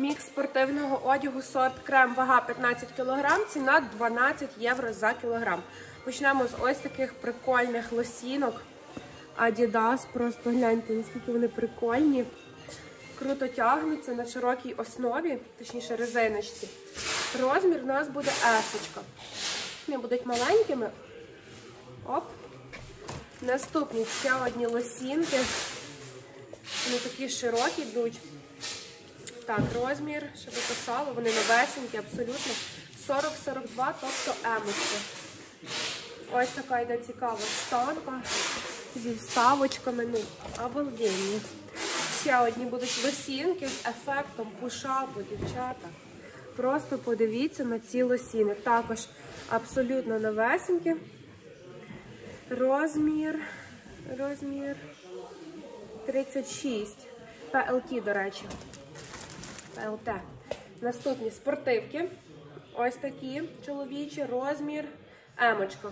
Мікс спортивного одягу сорт крем, вага 15 кг, ціна 12 євро за кілограм. Почнемо з ось таких прикольних лосінок. Adidas, просто гляньте, наскільки вони прикольні. Круто тягнуться на широкій основі, точніше резиночці. Розмір у нас буде есочка. Вони будуть маленькими. Оп. Наступні ще одні лосінки. Вони такі широкі йдуть. Так, розмір, щоб ви писали, вони новесенькі, абсолютно. 40-42, тобто емочки. Ось така йде цікава штанка зі вставочками. Ну, обалденні. Ще одні будуть лосінки з ефектом пушапу, дівчата. Просто подивіться на ці лосіни. Також абсолютно новесенькі. Розмір, розмір 36. ПЛТ, до речі. ПЛТ. Наступні спортивки. Ось такі чоловічі, розмір емочка.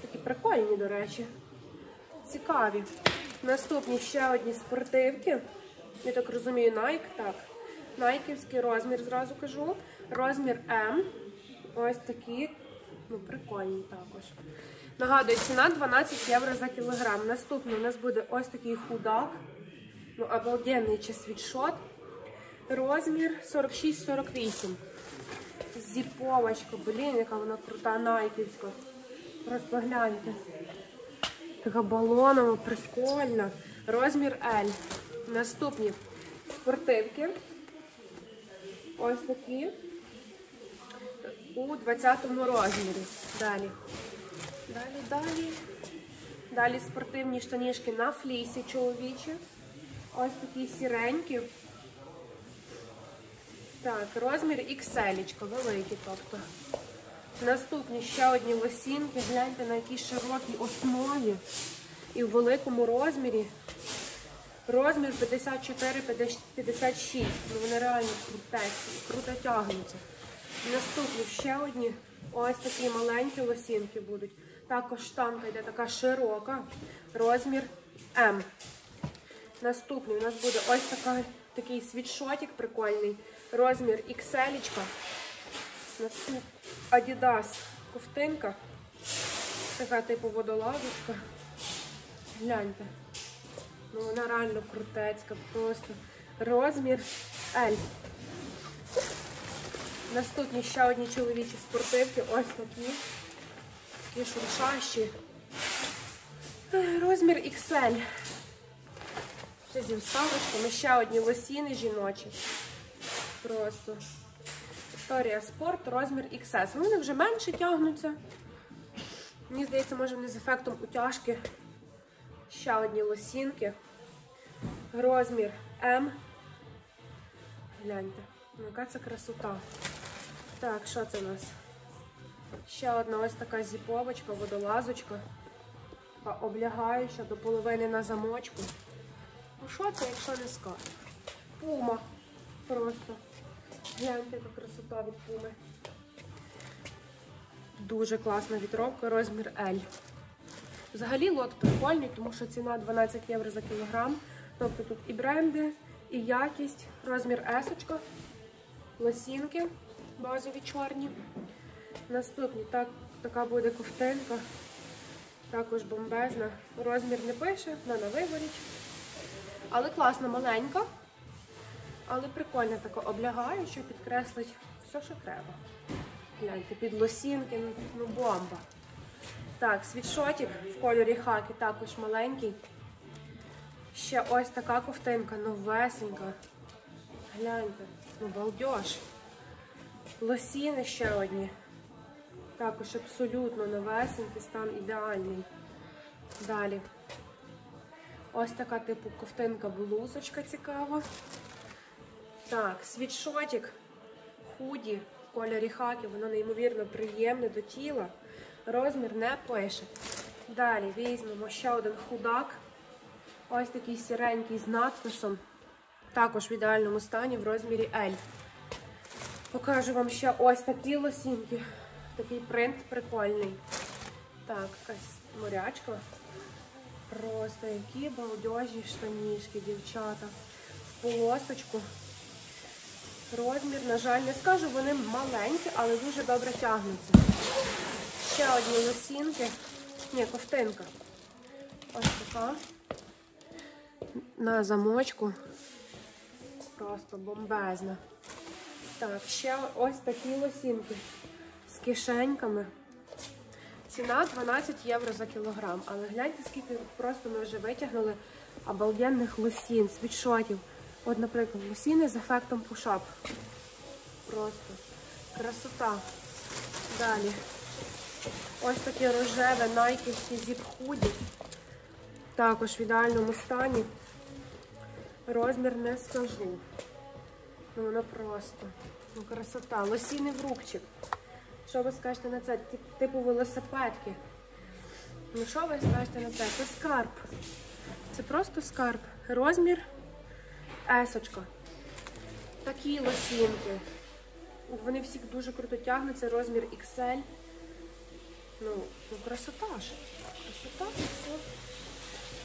Такі прикольні, до речі. Цікаві. Наступні ще одні спортивки. Я так розумію, Nike. Так. Найківський розмір, зразу кажу. Розмір М. Ось такі. Ну, прикольні також. Нагадую, ціна 12 євро за кілограм. Наступний у нас буде ось такий худак. Ну, обалденний чи світшот. Розмір 46-48. Зіповочка, блін, яка вона крута, найківська. Просто гляньте. Така балонова, прикольна. Розмір L. Наступні спортивки. Ось такі. У 20 розмірі. Далі. Далі, далі. Далі спортивні штанішки на флісі чоловічі. Ось такі сіренькі. Так, розмір XL, великий, тобто. Наступні ще одні лосінки. Гляньте на якій широкій основі і в великому розмірі. Розмір 54-56. Ну, вони реально крутецькі, круто тягнуться. Наступні ще одні ось такі маленькі лосінки будуть. Також штанка йде така широка. Розмір М. Наступний у нас буде ось така, такий світшотик прикольний. Розмір XL. Наступ Adidas ковтинка. Така типу водолазочка. Гляньте. Ну вона реально крутецька, просто. Розмір L. Наступні ще одні чоловічі спортивки. Ось такі. Такі шуршащі. Розмір XL. Ще зі вставочками. Ще одні лосіни жіночі. Просто. Вікторія Спорт, розмір XS. Вони вже менше тягнуться. Мені здається, може вони з ефектом утяжки. Ще одні лосінки. Розмір М. Гляньте, ну, яка це красота. Так, що це у нас? Ще одна ось така зіповочка, водолазочка. Така облягаюча до половини на замочку. Що це, якщо не скажу? Пума. Просто. Гляньте, яка красота від пуми. Дуже класна вітровка, розмір L. Взагалі лот прикольний, тому що ціна 12 євро за кілограм. Тобто тут і бренди, і якість, розмір S, лосінки базові чорні. Наступні так, така буде ковтинка. Також бомбезна. Розмір не пише, вона на виборі. Але класна, маленька. Але прикольно тако облягає, що підкреслить все, що треба. Гляньте, під лосінки, ну, ну бомба. Так, світшотик в кольорі хаки також маленький. Ще ось така ковтинка, новесенька. Гляньте, ну балдеж. Лосіни ще одні. Також абсолютно новесенький, стан ідеальний. Далі. Ось така типу ковтинка блузочка цікава. Так, світшотик, худі в кольорі хаки, воно неймовірно приємне до тіла. Розмір не пише. Далі візьмемо ще один худак. Ось такий сіренький з надписом. Також в ідеальному стані в розмірі L. Покажу вам ще ось такі лосінки. Такий принт прикольний. Так, якась морячка. Просто які балдежі штанішки, дівчата. В полосочку. Розмір, на жаль, не скажу, вони маленькі, але дуже добре тягнуться. Ще одні лосінки. Ні, ковтинка. Ось така. На замочку. Просто бомбезна. Так, ще ось такі лосінки з кишеньками. Ціна 12 євро за кілограм. Але гляньте, скільки просто ми вже витягнули обалденних лосін, світшотів. От, наприклад, лосіни з ефектом пушап. Просто красота. Далі. Ось таке рожеве найківські зіп-худі. Також в ідеальному стані. Розмір не скажу. Ну воно просто. Ну, красота. Лосіни в рубчик. Що ви скажете на це? Типу велосипедки. Ну що ви скажете на це? Це скарб. Це просто скарб. Розмір есочка. Такі лосінки. Вони всі дуже круто тягнуться. Розмір XL. Ну, ну красота ж. Красота і все.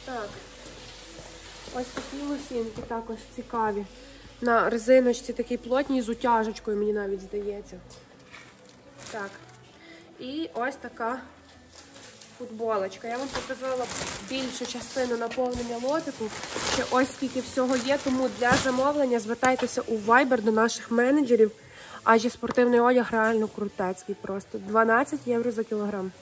Так. Ось такі лосінки також цікаві. На резиночці такі плотні з утяжечкою, мені навіть здається. Так. І ось така футболочка. Я вам показала більшу частину наповнення лотику. Ще ось скільки всього є. Тому для замовлення звертайтеся у Viber до наших менеджерів. Адже спортивний одяг реально крутецький просто. 12 євро за кілограм.